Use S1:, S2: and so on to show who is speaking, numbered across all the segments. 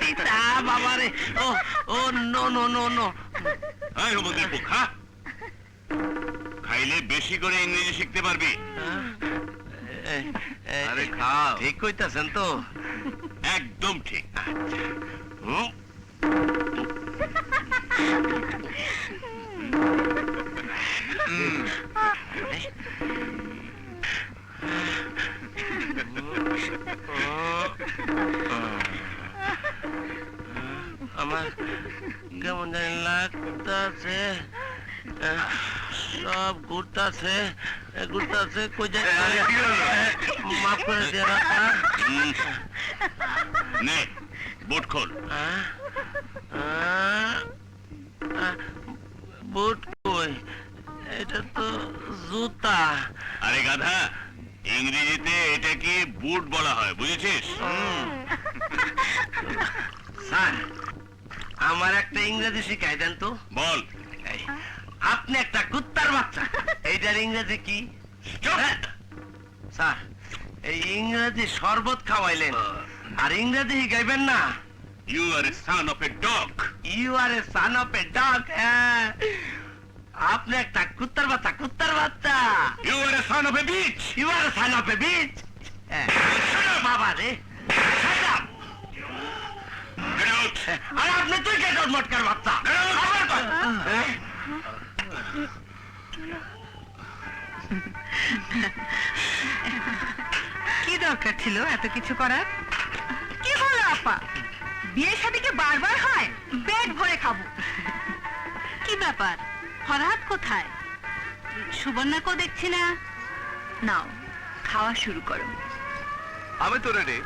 S1: পিতা বাবা রে ও ও নো নো নো নো
S2: এই আমাদের পোখা খাইলে বেশি করে ইংরেজি শিখতে পারবি। আরে খাও।
S1: ঠিক কইতাছেন তো।
S2: একদম ঠিক। হুম?
S1: আমার কেমন জানি লাগতাছে। সব ঘুরতাছে। ঘুরতাছে কই যায় মাফ করে দিয়ে রাখা
S2: নে বুট খোল।
S1: বুট কই? এটা তো জুতা।
S2: আরে গাধা ইংরেজিতে এটাকে বুট বলা হয় বুঝেছিস?
S1: স্যার আমার একটা ইংরেজি শিখাই দেন তো।
S2: বল।
S1: আপনি একটা কুত্তার বাচ্চা। এইটার ইংরেজি কি? হ্যাঁ। স্যার এই ইংরেজি শরবত খাওয়াইলেন। আর ইংরেজি শিখাইবেন না।
S2: You are a son of a dog
S1: you are a son of a dog. আপনি একটা কুত্তার বাচ্চা কুত্তার বাচ্চা।
S2: You are a son of a bitch
S1: you are a son of a bitch বাবা রে। আর আপনি তুই কে মটকার বাচ্চা?
S3: কি দরকার ছিল? এত কিছু করার? কি হলো আপা? বিয়ে শাদিকে বারবার হয় পেট ভরে খাব। কি ব্যাপার? হঠাৎ কোথায়? সুবর্ণাকেও দেখছি না। নাও খাওয়া শুরু করো।
S4: আমি তো রেডি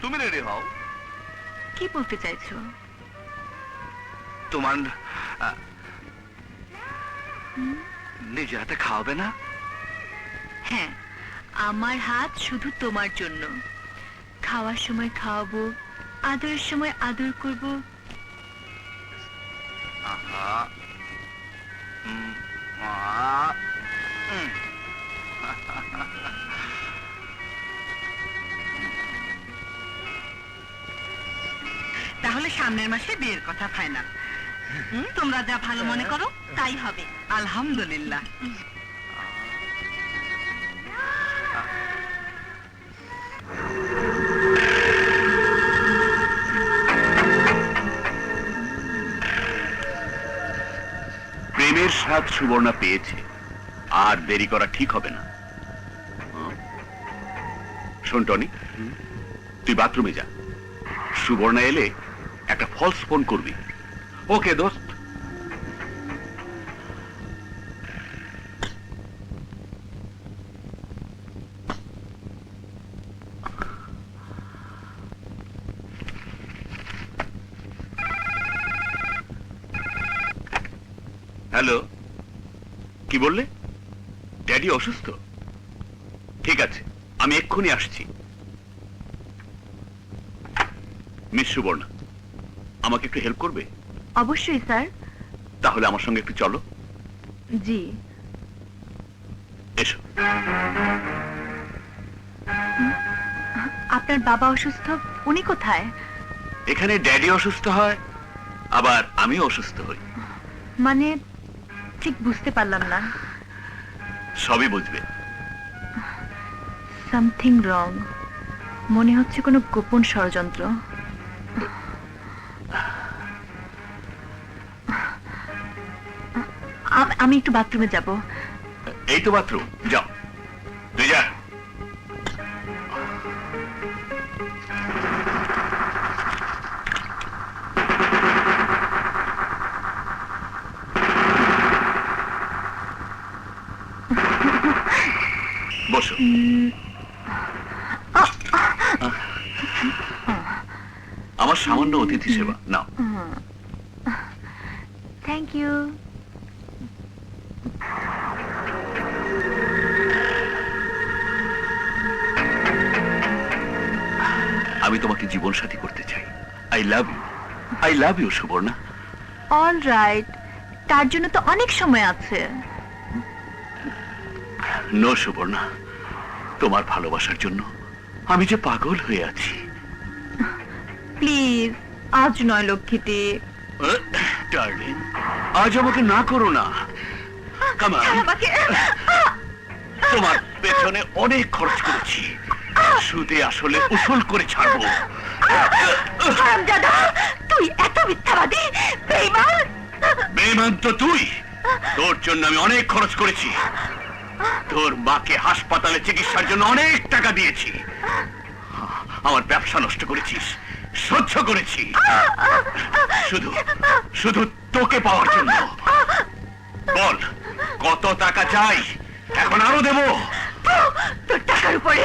S4: তুমি রেডি হও।
S3: কি বলতে চাইছো?
S4: তোমার আহ, নিজে হাতে খাওয়াবে না?
S3: হ্যাঁ আমার হাত শুধু তোমার জন্য। খাওয়ার সময় খাওয়াবো আদরের সময় আদর করব।
S4: আহা।
S3: তাহলে সামনের মাসে বিয়ের কথা ফাইনাল। তোমরা যা ভালো মনে করো তাই হবে। আলহামদুলিল্লাহ।
S2: প্রেমের স্বাদ সুবর্ণা পেয়েছে। আর দেরি করা ঠিক হবে না? শোন টনি তুই বাথরুমে যা। সুবর্ণা এলে একটা ফলস ফোন করবি। ওকে দোস্ত। হ্যালো কি বললে? ড্যাডি অসুস্থ? ঠিক আছে, আমি এক্ষুনি আসছি। মিস সুবর্ণা। আমাকে একটু হেল্প করবে?
S3: অবশ্যই স্যার।
S2: তাহলে আমার সঙ্গে একটু চলো।
S3: জি।
S2: এসো।
S3: আপনার বাবা অসুস্থ? উনি কোথায়?
S2: এখানে ড্যাডি অসুস্থ হয় আবার আমিও অসুস্থ হই।
S3: মানে ঠিক বুঝতে পারলাম না।
S2: সবই বুঝবে।
S3: সামথিং রং মনে হচ্ছে কোনো গোপন ষড়যন্ত্র। আম- আমি একটু বাথরুমে যাব।
S2: এই তো বাথরুম যাও। তুই যা। বসো। আমার সামান্য অতিথি সেবা নাও।
S3: থ্যাংক ইউ
S2: আমি তোমাকে জীবন সাথী করতে চাই। I love you I love you Subarna.
S3: All right তার জন্য তো অনেক সময় আছে।
S2: নো সুবর্ণা। তোমার ভালোবাসার জন্য আমি যে পাগল হয়ে আছি।
S3: প্লিজ আজ নয় লক্ষ্মীটি।
S2: ডার্লিং আজ আমাকে না করো না।
S3: আমাকে
S2: তোমার পেছনে অনেক খরচ করেছি। সুদে আসলে উসুল করে ছাড়বো।
S3: হারামজাদা তুই এত মিথ্যাবাদী বেঈমান
S2: বেমান তো তুই। তোর জন্য আমি অনেক খরচ করেছি। তোর মাকে হাসপাতালে চিকিৎসার জন্য অনেক টাকা দিয়েছি। আমার ব্যবসা নষ্ট করেছিস সহ্য করেছি। শুধু শুধু তোকে পাওয়ার জন্য। বল কত টাকা চাই? এখন আরও দেবো।
S3: তোর টাকার উপরে